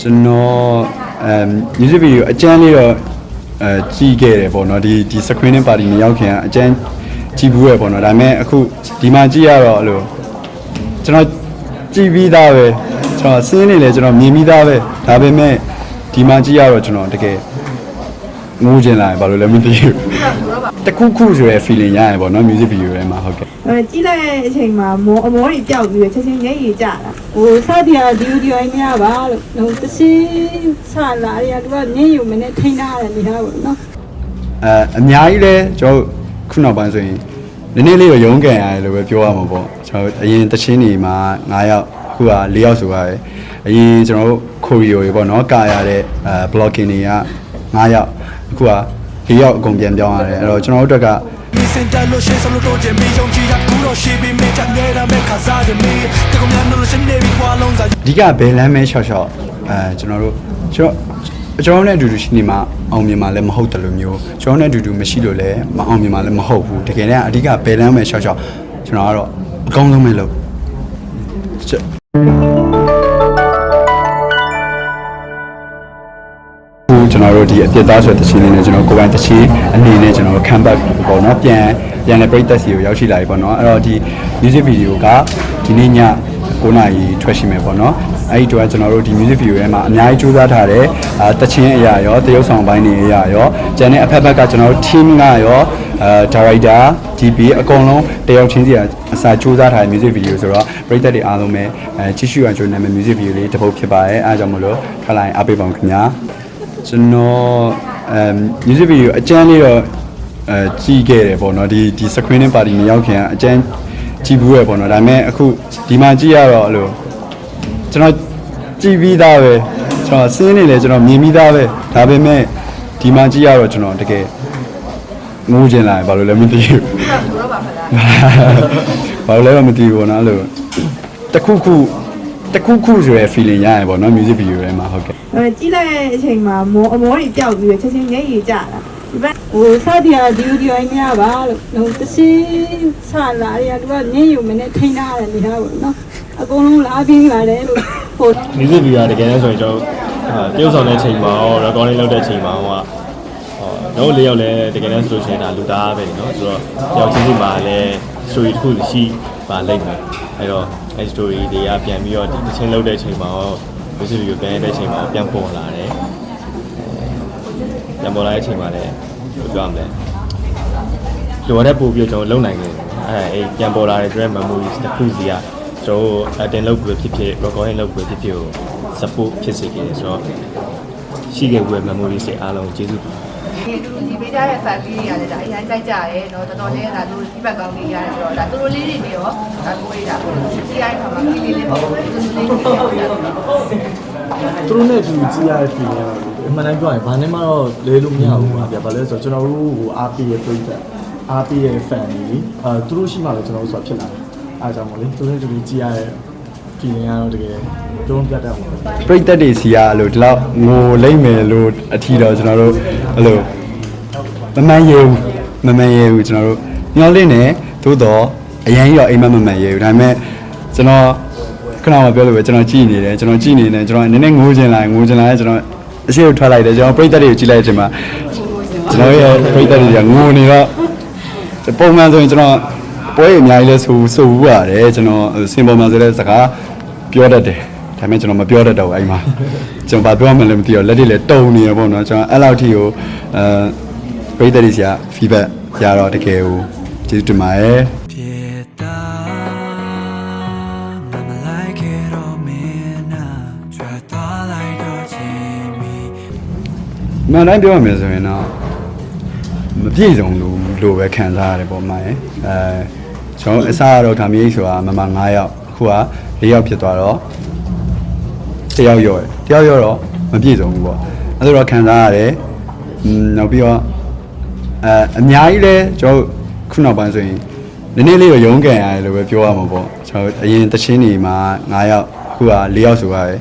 ကျွန်တော်အဲ music video အကျန်းလေးတော့အဲကြည့်ခဲ့တယ်ပေါ့နော်ဒီဒီ screening party မရောက်ခင်ကအကျန်းကြည့်ဘူးရပေါ့နော်ဒါပေမဲ့အခုဒီမှာကြည့်ရတော့အဲ့လိုကျွန်တော်ကြည့်ပြီးသားပဲကျွန်တော်စင်းနေလေကျွန်တော်မြင်ပြီးသားပဲဒါပေမဲ့ဒီမှာကြည့်ရတော့ကျွန်တော်တကယ် ငိုးကျင်လာတယ်ဘာလို့လဲမသိဘူးတခုခုဆိုရယ် feeling ရတယ်ပေါ့နော် music video ထဲမှာဟုတ်ကဲ့အဲကြည့်လိုက်တဲ့အချိန်မှာမောအမောတွေပျောက်ပြီးတော့ချက်ချင်းမျက်ရည်ကျတာဟိုစသည်ကဒီဗီဒီယိုအင်းများပါလို့ဟိုတရှိဆလာရတူကညင်ယူမနဲ့ထိန်းထားရတယ်နေသားပေါ့နော်အဲအများကြီးလဲကျွန်တော်ခုနောက်ပိုင်းဆိုရင်နည်းနည်းလေးတော့ရုန်းကန်ရတယ်လို့ပဲပြောရမှာပေါ့ကျွန်တော်အရင်တချင်းနေမှာ9ယောက်အခုက4ယောက်ဆိုရတယ်အရင်ကျွန်တော်တို့ကိုရီယိုတွေပေါ့နော်ကာရတဲ့အဲ blocking တွေက9ယောက် အခုက4ယောက်အကုန်ပြန်ပြောင်းရတယ်အဲ့တော့ကျွန်တော်တို့အတွက်ကမင်းစင်တလို့ရှင်းစလို့တော့ကြမင်းယုံကြည်ရကူတော့ရှိပြီးမင်းချငယ်ရမယ်ခါစားတယ်မင်းတကမြန်လို့ရှင်းနေပြီးဘွားလုံးစားအဓိကဘယ်လမ်းမဲရှော့ရှော့အဲကျွန်တော်တို့ကျွန်တော်ကျွန်တော်နဲ့အတူတူရှိနေမှာအောင်မြင်မှာလည်းမဟုတ်တယ်လို့မျိုးကျွန်တော်နဲ့အတူတူမရှိလို့လည်းမအောင်မြင်မှာလည်းမဟုတ်ဘူးတကယ်တမ်းအဓိကဘယ်လမ်းမဲရှော့ရှော့ကျွန်တော်ကတော့အကောင်းဆုံးပဲလု က်ခုကျွန်တော်တို့ဒီအပြစ်သားဆိုတဲ့တခြင်းလေးနဲ့ကျွန်တော်ကိုယ်ပိုင်တခြင်းအနေနဲ့ကျွန်တော် comeback ပေါ့နော်ပြန်ပြန်လည်းပြိသက်စီကိုရောက်ရှိလာပြီပေါ့နော်အဲ့တော့ဒီ music video ကဒီနေ့ည9နာရီထွက်ရှိမယ်ပေါ့နော်အဲ့ဒီတော့ကျွန်တော်တို့ဒီ music video ထဲမှာအများကြီးစူးစမ်းထားတယ်အာတခြင်းအရာရောတရုပ်ဆောင်ပိုင်းတွေအရာရောကျန်တဲ့အဖက်ဖက်ကကျွန်တော်တို့ team ကရောအဲ director DP အကုန်လုံးတယောက်ချင်းစီအစာစူးစမ်းထားတဲ့ music video ဆိုတော့ပြိသက်တွေအားလုံးပဲအဲကြည့်ရှုရကြိုးနေမယ် music video လေးတစ်ပုတ်ဖြစ်ပါတယ်အဲဒါကြောင့်မလို့ထွက်လာရင်အားပေးပါဦးခင်ဗျာ ကျွန်တော်အဲ music video အကျန်းလေးတော့အဲကြည့်ခဲ့တယ်ပေါ့နော်ဒီဒီ screening party မရောက်ခင်ကအကျန်းကြည့်ဘူးရပေါ့နော်ဒါပေမဲ့အခုဒီမှာကြည့်ရတော့အဲ့လိုကျွန်တော်ကြည့်ပြီးသားပဲကျွန်တော်စင်းနေလေကျွန်တော်မြင်ပြီးသားပဲဒါပေမဲ့ဒီမှာကြည့်ရတော့ကျွန်တော်တကယ်ငိုးကျင်လာတယ်ဘာလို့လဲမသိဘူးဘာလို့လဲမသိဘူးပေါ့နော်အဲ့လိုတခုခု တခုခုဆိုရယ် feeling ရတယ်ပေါ့နော် music video ထဲမှာဟုတ်ကဲ့ အဲကြည့်လိုက်တဲ့အချိန်မှာမောအမောတွေပျောက်ပြီးတော့ချက်ချင်းမျက်ရည်ကျတာဒီဘက်ဟိုစသည်ကဒီဗီဒီယိုအင်းများပါလို့ဟိုတရှိဆလာရတူကညင်ယူမနဲ့ထိန်းထားရတယ်နေသားပေါ့နော်အကုန်လုံးလာပြီးလာတယ်လို့ဟို music video ကတကယ်လဲဆိုရင်ကျွန်တော်အာတရုပ်ဆောင်တဲ့ချိန်မှာရော recording လုပ်တဲ့ချိန်မှာဟိုကဟောတော့လေးယောက်လဲတကယ်လဲဆိုလို့ရှိရင်ဒါလူသားပဲเนาะဆိုတော့ယောက်ချင်းစီမှာလဲ story တစ်ခုရှိပါလိမ့်မယ်အဲ့တော့အဲ့ story တွေကပြန်ပြီးတော့ဒီတစ်ချိန်လုပ်တဲ့ချိန်မှာရော music video ပြန်ရတဲ့ချိန်မှာပြန်ပေါ်လာတယ်ပြန်ပေါ်လာတဲ့ချိန်မှာလဲဘယ်လိုပြောရမလဲလိုအပ်တဲ့ပို့ပြီးတော့ကျွန်တော်လုံနိုင်ခဲ့တယ်အဲအဲ့ပြန်ပေါ်လာတဲ့ dream memories တစ်ခုစီကကျွန်တော် attend လုပ်ပြီးဖြစ်ဖြစ် recording လုပ်ပြီးဖြစ်ဖြစ်ကို support ဖြစ်စေခဲ့တယ်ဆိုတော့ရှိခဲ့တဲ့ memories တွေအားလုံးကျေးဇူးတင်ပါတယ် ဒီလူဒီပေးကြတဲ့ family တွေကလည်းဒါအရင်ကြိုက်ကြရဲเนาะတော်တော်လေးဒါလူ feedback ကောင်းလေးရတယ်ဆိုတော့ဒါသူတို့လေးတွေပြီးတော့ဒါကိုရေးတာပေါ့ဒီရိုက်ခါမှာကြီးလေးလေးပေါ့သူတို့လေးတွေပြောပြတာ သူတို့နဲ့အတူကြည့်ရတဲ့film ကအမှန်တမ်းပြောရင်ဘာနဲ့မှတော့လဲလို့မရဘူးပါဗျာဘာလဲဆိုတော့ကျွန်တော်တို့ဟိုအားပေးရဲ့ပြိတ္တအားပေးရဲ့ fan တွေအဲသူတို့ရှိမှလည်းကျွန်တော်တို့ဆိုတာဖြစ်လာတယ်အားကြောင့်မို့လေသူတို့နဲ့အတူကြည့်ရတဲ့ feeling ကတော့တကယ်တုံးပြတ်တတ်ပါဘူး ပြိတ္တတွေစီကအဲ့လိုဒီလောက်ငိုလိမ့်မယ်လို့အထီတော့ကျွန်တော်တို့ အဲ့လိုမမှန်ရဘူးမမှန်ရဘူးကျွန်တော်တို့ညှောလင့်နေသို့တော့အရင်ကြီးတော့အိမ်မက်မမှန်ရဘူးဒါပေမဲ့ကျွန်တော်ခဏမှပြောလို့ပဲကျွန်တော်ကြည်နေတယ်ကျွန်တော်ကြည်နေတယ်ကျွန်တော်နည်းနည်းငိုချင်လာငိုချင်လာကျွန်တော်အရှိကိုထွက်လိုက်တယ်ကျွန်တော်ပြိတ္တတွေကိုကြည့်လိုက်တဲ့အချိန်မှာကျွန်တော်ရဲ့ပြိတ္တတွေကငိုနေတော့ပုံမှန်ဆိုရင်ကျွန်တော်ပွဲအများကြီးလဲဆိုဆိုဘူးရတယ်ကျွန်တော်စင်ပေါ်မှာဆိုတဲ့စကားပြောတတ်တယ် ဒါပေမဲ့ကျွန်တော်မပြောတတ်တော့ဘူးအဲ့မှာကျွန်တော်ဘာပြောမှလည်းမသိတော့လက်တွေလည်းတုံနေရပေါ့နော်ကျွန်တော်အဲ့လောက်ထိကိုအဲပရိသတ်တွေဆရာ feedback ရတော့တကယ်ကိုကျေးဇူးတင်ပါတယ်ဖြစ်တာမမလိုက်ခဲ့တော့မင်းနာကြွသွားလိုက်တော့ချင်းမီမှန်တိုင်းပြောရမယ်ဆိုရင်တော့မပြည့်စုံလို့လို့ပဲခံစားရတယ်ပေါ့မှာရယ်အဲကျွန်တော်အစားကတော့ခါမြေးဆိုတာမမ9ယောက်အခုက4ယောက်ဖြစ်သွားတော့ တယောက်ရော့တယ်တယောက်ရော့တော့မပြည့်စုံဘူးပေါ့အဲ့ဒါတော့ခံစားရတယ်อืมနောက်ပြီးတော့အဲအများကြီးလဲကျွန်တော်ခုနောက်ပိုင်းဆိုရင်နည်းနည်းလေးတော့ရုန်းကန်ရတယ်လို့ပဲပြောရမှာပေါ့ကျွန်တော်အရင်တချင်းနေမှာ9ယောက်အခုက4ယောက်ဆိုရတယ်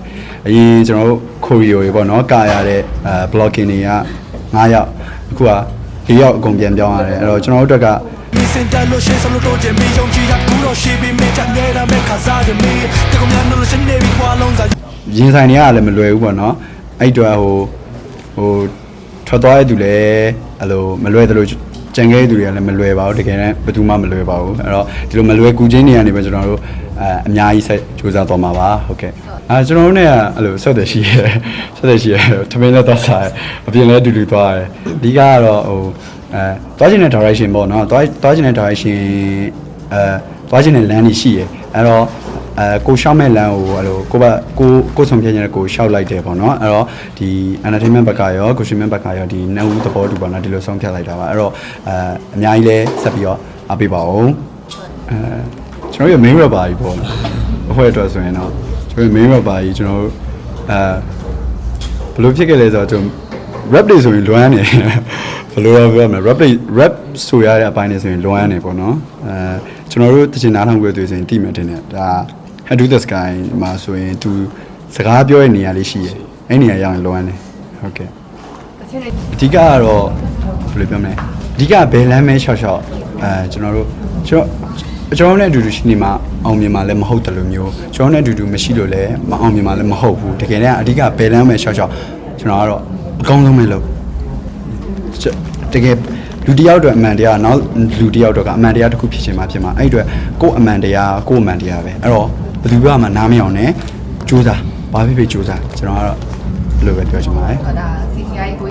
အရင်ကျွန်တော်တို့ကိုရီယိုတွေပေါ့နော်ကာရတဲ့အဲ blocking တွေက9ယောက်အခုက4ယောက်အကုန်ပြန်ပြောင်းရတယ်အဲ့တော့ကျွန်တော်တို့အတွက်ကမင်းစင်တလို့ရှင်းစလို့တော့ကြမင်းယုံကြည်ရကူတော့ရှိပြီးမင်းချငယ်ရမယ်ခါစား ရှင်းနေပြီးဘွားလုံးစား ရင်ဆိုင်နေရလည်းမလွယ်ဘူးပေါ့နော်အဲ့တော့ဟိုဟိုထွက်သွားတဲ့သူလည်းအဲ့လိုမလွယ်သလိုကြံခဲ့တဲ့သူတွေကလည်းမလွယ်ပါဘူးတကယ်တမ်းဘယ်သူမှမလွယ်ပါဘူးအဲ့တော့ဒီလိုမလွယ်ကူချင်းတွေကနေပဲကျွန်တော်တို့အဲအများကြီးဆက်ကြိုးစားသွားမှာပါဟုတ်ကဲ့အဲကျွန်တော်တို့เนี่ยအဲ့လိုဆက်တယ်ရှိရဲဆက်တယ်ရှိရဲထမင်းလည်းသွားစားအပြင်လည်းအတူတူသွားတယ်အဓိကကတော့ဟိုအဲသွားခြင်းတဲ့ direction ပေါ့နော်သွားသွားခြင်းတဲ့ direction အဲသွားခြင်းတဲ့ land ကြီးရှိရဲအဲ့တော့ အဲကိုရှောက်မဲ့လမ်းကိုအဲ့လိုကိုဘကိုကိုဆောင်ပြည့်နေတဲ့ကိုရှောက်လိုက်တယ်ပေါ့နော်အဲ့တော့ဒီ entertainment ဘက်ကရောကိုရှင်မဘက်ကရောဒီနှစ်ဦးသဘောတူပါနော်ဒီလိုဆုံးဖြတ်လိုက်တာပါအဲ့တော့အဲအများကြီးလဲဆက်ပြီးတော့အားပေးပါဦးအဲကျွန်တော်ရဲ့ main rapper ကြီးပေါ့အဖွဲအတွက်ဆိုရင်တော့ကျွန်တော်ရဲ့ main rapper ကြီးကျွန်တော်အဲဘယ်လိုဖြစ်ခဲ့လဲဆိုတော့ကျွန်တော် rap တွေဆိုရင်လွမ်းနေဘယ်လိုလဲပြောမလဲ rap တွေ rap ဆိုရတဲ့အပိုင်းတွေဆိုရင်လွမ်းနေပေါ့နော်အဲကျွန်တော်တို့တချင်နားထောင်ကြွယ်တွေဆိုရင်တိမယ်တင်တယ်ဒါ Head to the Sky မှာဆိုရင်သူစကားပြောတဲ့နေရာလေးရှိရယ်အဲ့နေရာရောက်ရင်လွမ်းနေဟုတ်ကဲ့တစ်ချက်နဲ့အဓိကကတော့ဘယ်လိုပြောမလဲအဓိကဘယ်လမ်းမဲရှော့ရှော့အဲကျွန်တော်တို့ကျွန်တော်ကျွန်တော်နဲ့အတူတူရှိနေမှာအောင်မြင်မှာလည်းမဟုတ်တယ်လို့မျိုးကျွန်တော်နဲ့အတူတူမရှိလို့လည်းမအောင်မြင်မှာလည်းမဟုတ်ဘူးတကယ်တမ်းအဓိကဘယ်လမ်းမဲရှော့ရှော့ကျွန်တော်ကတော့အကောင်းဆုံးပဲလုပ်ကျွန်တကယ်လူတစ်ယောက်အတွက်အမှန်တရားနောက်လူတစ်ယောက်အတွက်ကအမှန်တရားတစ်ခုဖြစ်ချင်မှဖြစ်မှာအဲ့အတွက်ကိုယ့်အမှန်တရားကိုယ့်အမှန်တရားပဲအဲ့တော့ ဘယ်သူကမှနားမအောင်နဲ့စူးစမ်းဘာဖြစ်ဖြစ်စူးစမ်းကျွန်တော်ကတော့ဘယ်လိုပဲပြောချင်ပါတယ်ဒါ CGI ကို